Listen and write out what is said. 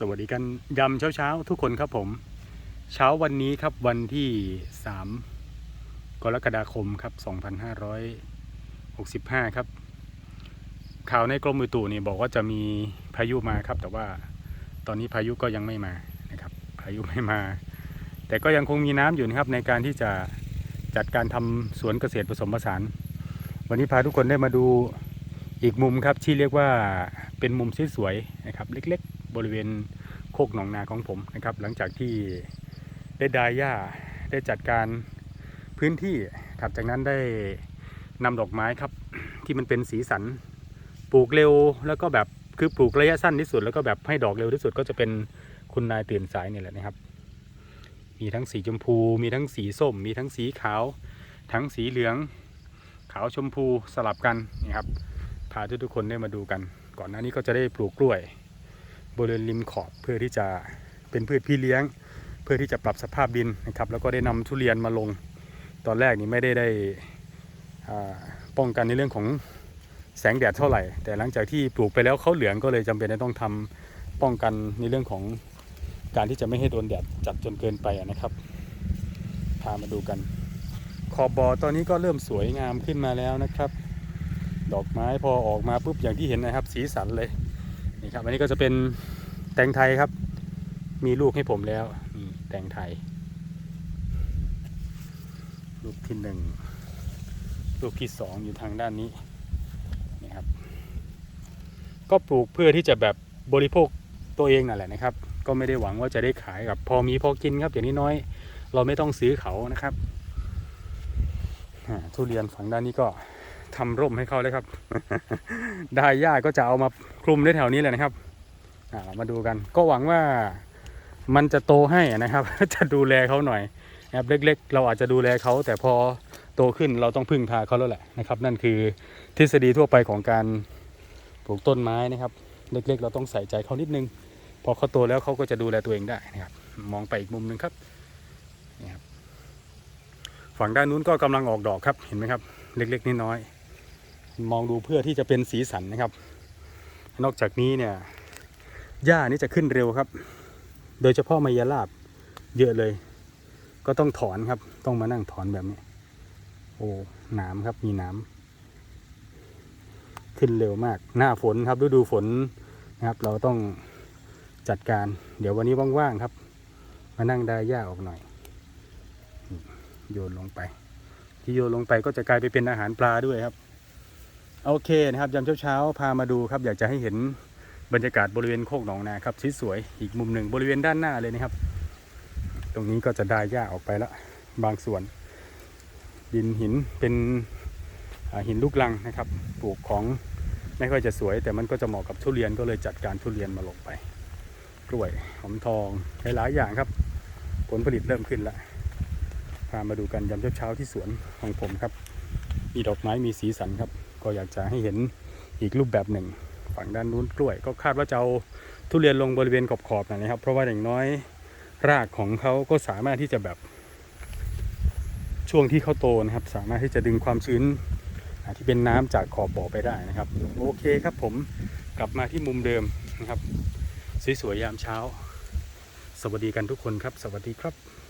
สวัสดีกันยำเช้าเช้าๆทุกคนครับผม เช้าวันนี้ครับวันที่ 3 กรกฎาคมครับ 2565 ครับ ข่าวในกรมอุตุนี่บอกว่าจะมีพายุมาครับ แต่ว่าตอนนี้พายุก็ยังไม่มานะครับ พายุไม่มา แต่ก็ยังคงมีน้ำอยู่นะครับในการที่จะจัดการทำสวนเกษตรผสมผสาน วันนี้พาทุกคนได้มาดูอีกมุมครับที่เรียกว่าเป็นมุมสวยๆนะครับ เล็กๆ บริเวณโคกหนองนาของผมนะครับ หลังจากที่ได้ดายหญ้าได้จัดการพื้นที่ครับจากนั้นได้นำดอกไม้ครับที่มันเป็นสีสัน ปลูกเร็วแล้วก็แบบคือปลูกระยะสั้นที่สุด แล้วก็แบบให้ดอกเร็วที่สุดก็จะเป็นคุณนายตื่นสายนี่แหละนะครับ มีทั้งสีชมพู มีทั้งสีส้ม มีทั้งสีขาว ทั้งสีเหลือง ขาวชมพูสลับกันนี่ครับพาทุกทุกคนได้มาดูกัน ก่อนหน้านี้ก็จะได้ปลูกกล้วย บริเวณริมขอบเพื่อที่จะเป็นพืชพี่เลี้ยง เพื่อที่จะปรับสภาพดินนะครับ แล้วก็ได้นำทุเรียนมาลง ตอนแรกนี่ไม่ได้ได้ป้องกันในเรื่องของแสงแดดเท่าไหร่ แต่หลังจากที่ปลูกไปแล้วเขาเหลืองก็เลยจำเป็นจะต้องทำป้องกันในเรื่องของการที่จะไม่ให้โดนแดดจัดจนเกินไปนะครับ พามาดูกัน ขอบบอตอนนี้ก็เริ่มสวยงามขึ้นมาแล้วนะครับ ดอกไม้พอออกมาปุ๊บอย่างที่เห็นนะครับ สีสันเลย นี่ครับอันนี้ก็จะเป็นแตงไทยครับ มีลูกให้ผมแล้วนี่แตงไทย ลูกที่หนึ่งลูกที่สองอยู่ทางด้านนี้นี่ครับ ก็ปลูกเพื่อที่จะแบบบริโภคตัวเองนั่นแหละนะครับ ก็ไม่ได้หวังว่าจะได้ขายกับพอมีพอกินครับอย่างนี้น้อยเราไม่ต้องซื้อเขานะครับทุเรียนฝั่งด้านนี้ก็ ทำร่มให้เขาเลยครับ ได้หญ้าก็จะเอามาคลุมได้แถวนี้เลยนะครับามาดูกัน ก็หวังว่ามันจะโตให้นะครับ จะดูแลเขาหน่อยนะครับเล็ก ๆ เราอาจจะดูแลเขาแต่พอโตขึ้นเราต้องพึ่งพาเขาแล้วแหละนะครับ นั่นคือทฤษฎีทั่วไปของการปลูกต้นไม้นะครับ เล็ก ๆ เราต้องใส่ใจเขานิดนึง พอเขาโตแล้วเขาก็จะดูแลตัวเองได้นะครับ มองไปอีกมุมหนึ่งครับฝั่งด้านนู้นก็กำลังออกดอกครับเห็นไหมครับ เล็ก ๆน้อยๆ มองดูเพื่อที่จะเป็นสีสันนะครับ นอกจากนี้เนี่ยหญ้านี่จะขึ้นเร็วครับ โดยเฉพาะไมยราบเยอะเลย ก็ต้องถอนครับ ต้องมานั่งถอนแบบนี้ โอ้หนามครับมีหนามขึ้นเร็วมาก หน้าฝนครับฤดูฝนนะครับ เราต้องจัดการ เดี๋ยววันนี้ว่างๆครับ มานั่งได้หญ้าออกหน่อย โยนลงไป ที่โยนลงไปก็จะกลายไปเป็นอาหารปลาด้วยครับ โอเคนะครับยามเช้าๆพามาดูครับ อยากจะให้เห็นบรรยากาศบริเวณโคกหนองนาครับสวยๆอีกมุมหนึ่งบริเวณด้านหน้าเลยนะครับ ตรงนี้ก็จะได้หญ้าออกไปแล้วบางส่วน ดินหินเป็นหินลูกลังนะครับ ปลูกของไม่ค่อยจะสวย แต่มันก็จะเหมาะกับทุเรียนก็เลยจัดการทุเรียนมาลงไป กล้วยหอมทองหลายๆอย่างครับ ผลผลิตเริ่มขึ้นแล้วพามาดูกันยามเช้าๆที่สวนของผมครับ มีดอกไม้มีสีสันครับ ก็อยากจะให้เห็นอีกรูปแบบหนึ่ง ฝั่งด้านนู้นกล้วย ก็คาดว่าจะเอาทุเรียนลงบริเวณขอบๆหน่อยนะครับ เพราะว่าอย่างน้อยรากของเขาก็สามารถที่จะแบบ ช่วงที่เขาโตนะครับ สามารถที่จะดึงความชื้นที่เป็นน้ำจากขอบบ่อไปได้นะครับ โอเคครับผมกลับมาที่มุมเดิมนะครับสวยๆยามเช้า สวัสดีกันทุกคนครับ สวัสดีครับ